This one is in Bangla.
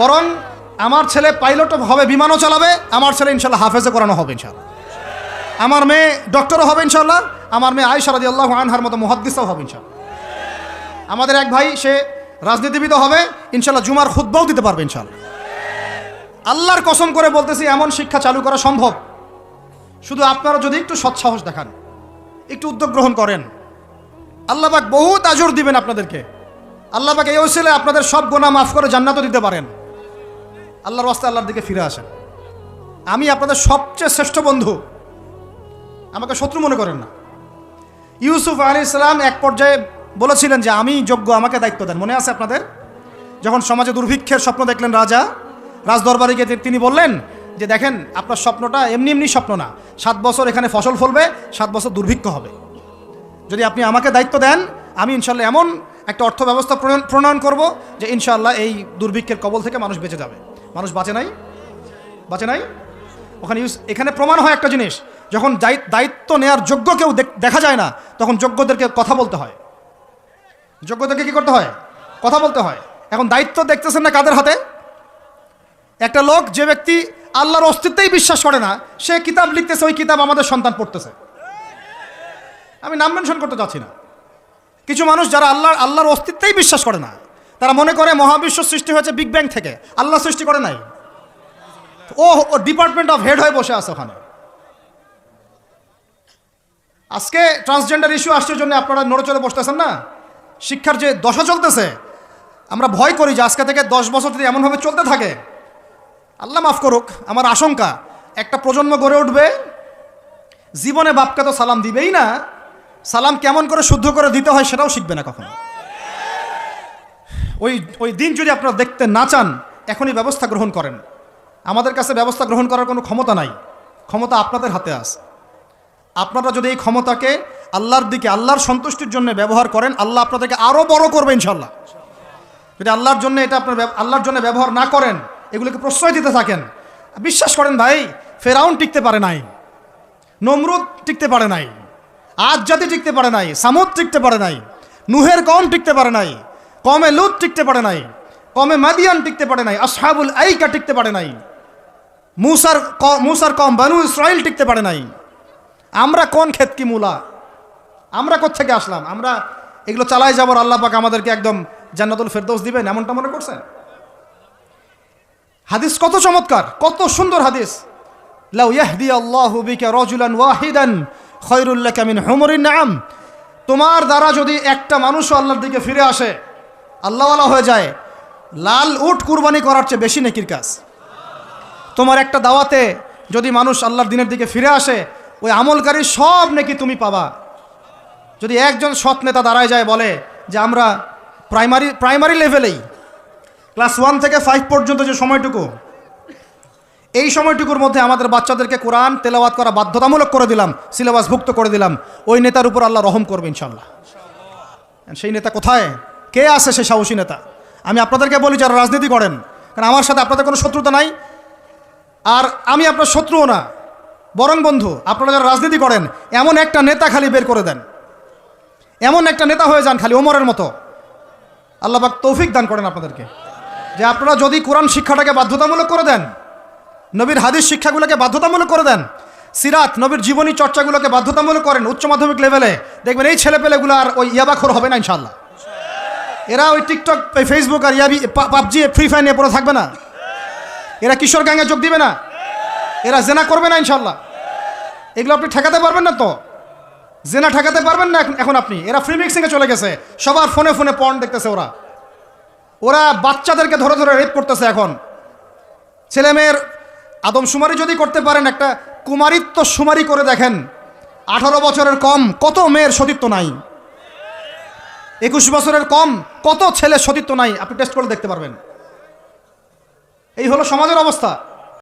বরং আমার ছেলে পাইলট হবে, বিমানও চালাবে, আমার ছেলে ইনশাল্লাহ হাফেজে করানো হবে ইনশাল্লাহ আমার মেয়ে ডক্টরও হবে ইনশাল্লাহ আমার মেয়ে আয়সা রাদি আল্লাহ আনহার মতো মুহাদ্দিসও হবে ইনশাল্লাহ আমাদের এক ভাই, সে রাজনীতিবিদ হবে ইনশাল্লাহ জুমার খুদ্বাও দিতে পারবে ইনশাল্লাহ আল্লাহর কসম করে বলতেছি, এমন শিক্ষা চালু করা সম্ভব। শুধু আপনারা যদি একটু সৎসাহস দেখান, একটু উদ্যোগ গ্রহণ করেন। আল্লাহবাক বহুত আজর দিবেন আপনাদেরকে। আল্লাহবাক এই ওসিলে আপনাদের সব গোনা মাফ করে জান্নাতও দিতে পারেন। আল্লাহর রাস্তায় আল্লাহর দিকে ফিরে আসেন। আমি আপনাদের সবচেয়ে শ্রেষ্ঠ বন্ধু। আমাকে শত্রু মনে করেন না। ইউসুফ আলী ইসলাম এক পর্যায়ে বলেছিলেন যে, আমি যোগ্য, আমাকে দায়িত্ব দেন। মনে আছে আপনাদের? যখন সমাজে দুর্ভিক্ষের স্বপ্ন দেখলেন রাজা, রাজদরবারে গিয়ে তিনি বললেন যে, দেখেন, আপনার স্বপ্নটা এমনি এমনি স্বপ্ন না। সাত বছর এখানে ফসল ফলবে, সাত বছর দুর্ভিক্ষ হবে। যদি আপনি আমাকে দায়িত্ব দেন, আমি ইনশাল্লাহ এমন একটা অর্থ ব্যবস্থা প্রণয়ন করব যে, ইনশাল্লাহ এই দুর্ভিক্ষের কবল থেকে মানুষ বেঁচে যাবে। মানুষ বাঁচে নাই? বাঁচে নাই? ওখানে ইউস এখানে প্রমাণ হয় একটা জিনিস, যখন দায়িত্ব নেওয়ার যোগ্য কেউ দেখা যায় না, তখন যোগ্যদেরকে কথা বলতে হয়। যোগ্যদেরকে কি করতে হয়? কথা বলতে হয়। এখন দায়িত্ব দেখতেছেন না কাদের হাতে? একটা লোক, যে ব্যক্তি আল্লাহর অস্তিত্বেই বিশ্বাস করে না, সে কিতাব লিখতেছে, ওই কিতাব আমাদের সন্তান পড়তেছে। আমি নাম মেনশন করতে চাচ্ছি না। কিছু মানুষ যারা আল্লাহ আল্লাহর অস্তিত্বেই বিশ্বাস করে না তারা মনে করে মহাবিশ্ব সৃষ্টি হয়েছে বিগ ব্যাং থেকে। আল্লাহ সৃষ্টি করে নাই। ও ডিপার্টমেন্ট অফ হেড হয়ে বসে আছে ওখানে। আজকে ট্রান্সজেন্ডার ইস্যু আসছে জন্য আপনারা নড়েচড়ে বসতেছেন না? শিক্ষার যে দশা চলতেছে, আমরা ভয় করি যে আজকে থেকে দশ বছর যদি এমনভাবে চলতে থাকে, আল্লাহ মাফ করুক, আমার আশঙ্কা, একটা প্রজন্ম গড়ে উঠবে, জীবনে বাপকে তো সালাম দিবেই না, সালাম কেমন করে শুদ্ধ করে দিতে হয় সেটাও শিখবে না কখনো। ওই ওই দিন যদি আপনারা দেখতে না চান, এখনই ব্যবস্থা গ্রহণ করেন। আমাদের কাছে ব্যবস্থা গ্রহণ করার কোনো ক্ষমতা নাই। ক্ষমতা আপনাদের হাতে আছে। আপনারা যদি এই ক্ষমতাকে আল্লাহর দিকে, আল্লাহর সন্তুষ্টির জন্য ব্যবহার করেন, আল্লাহ আপনাদেরকে আরও বড় করবে ইনশাল্লাহ যদি আল্লাহর জন্য এটা আপনার আল্লাহর জন্য ব্যবহার না করেন, এগুলোকে প্রশ্রয় দিতে থাকেন, বিশ্বাস করেন ভাই, ফেরাউন টিকতে পারে নাই, নমরুদ টিকতে পারে নাই আজ জাতি টিকতে পারে নাই, সামুদ টিকতে পারে নাই, নুহের কম টিকতে পারে নাই কমে লুত টিকতে পারে নাই, কমে মাদিয়ান টিকতে পারে নাই, আসহাবুল আইকা টিকতে পারে নাই, মুসার মুসার কম বানু ইসরাইল টিকতে পারে নাই। আমরা কোন ক্ষেত কি মূলা? আমরা কোত্থেকে আসলাম? আমরা এগুলো চালাই যাবার আল্লাহ পাক আমাদেরকে একদম জান্নাতুল ফেরদৌস দিবেন, এমনটা মনে করছেন? হাদিস কত চমৎকার, কত সুন্দর হাদিস। লাউ ইয়াহদি আল্লাহু বিকা রাজুলান ওয়াহিদান খায়রুল লাকা মিন হুমুরিন নাম তোমার দ্বারা যদি একটা মানুষও আল্লাহর দিকে ফিরে আসে আল্লাহওয়ালা হয়ে যায়। লাল উট কুরবানি করার চেয়ে বেশি নেকির কাজ। তোমার একটা দাওয়াতে যদি মানুষ আল্লাহর দিনের দিকে ফিরে আসে, ওই আমলকারী সব নাকি তুমি পাবা। যদি একজন সৎ নেতা দাঁড়ায় যায় বলে যে, আমরা প্রাইমারি প্রাইমারি লেভেলেই, ক্লাস ওয়ান থেকে ফাইভ পর্যন্ত যে সময়টুকু, এই সময়টুকুর মধ্যে আমাদের বাচ্চাদেরকে কোরআন তেলাওয়াত করা বাধ্যতামূলক করে দিলাম, সিলেবাসভুক্ত করে দিলাম, ওই নেতার উপর আল্লাহ রহম করবে ইনশাল্লাহ সেই নেতা কোথায়? কে আছে সে সাহসী নেতা? আমি আপনাদেরকে বলি যারা রাজনীতি করেন, কারণ আমার সাথে আপনাদের কোনো শত্রুতা নাই। আর আমি আপনার শত্রুও না, বরং বন্ধু, আপনারা যারা রাজনীতি করেন, এমন একটা নেতা খালি বের করে দেন। এমন একটা নেতা হয়ে যান খালি ওমরের মতো। আল্লাহ পাক তৌফিক দান করেন আপনাদেরকে। যে আপনারা যদি কোরআন শিক্ষাটাকে বাধ্যতামূলক করে দেন, নবীর হাদিস শিক্ষাগুলোকে বাধ্যতামূলক করে দেন, সিরাত, নবীর জীবনী চর্চাগুলোকে বাধ্যতামূলক করেন উচ্চ মাধ্যমিক লেভেলে দেখবেন এই ছেলেপেলেগুলো আর ওই ইয়াবাখর হবে না ইনশাল্লাহ এরা ওই টিকটক এই ফেসবুক আর ইয়াবি পাবজি ফ্রি ফায়ার নিয়ে পড়ে থাকবে না। এরা কিশোর গ্যাংয়ে যোগ দিবে না। এরা জেনা করবে না ইনশাল্লাহ এগুলো আপনি ঠেকাতে পারবেন না তো? জেনা ঠেকাতে পারবেন না এখন- আপনি। এরা ফ্রি মিক্সিংয়ে চলে গেছে। সবার ফোনে ফোনে পর্ন দেখতেছে ওরা। ওরা বাচ্চাদেরকে ধরে ধরে রেপ করতেছে এখন। ছেলে মেয়ের আদমশুমারি যদি করতে পারেন, একটা কুমারিত্ব সুমারি করে দেখেন। আঠারো বছরের কম, কত মেয়ের সতীত্ব নাই। একুশ বছরের কম, কত ছেলে সতীত্ব নাই? আপনি টেস্ট করে দেখতে পারবেন। এই হলো সমাজের অবস্থা।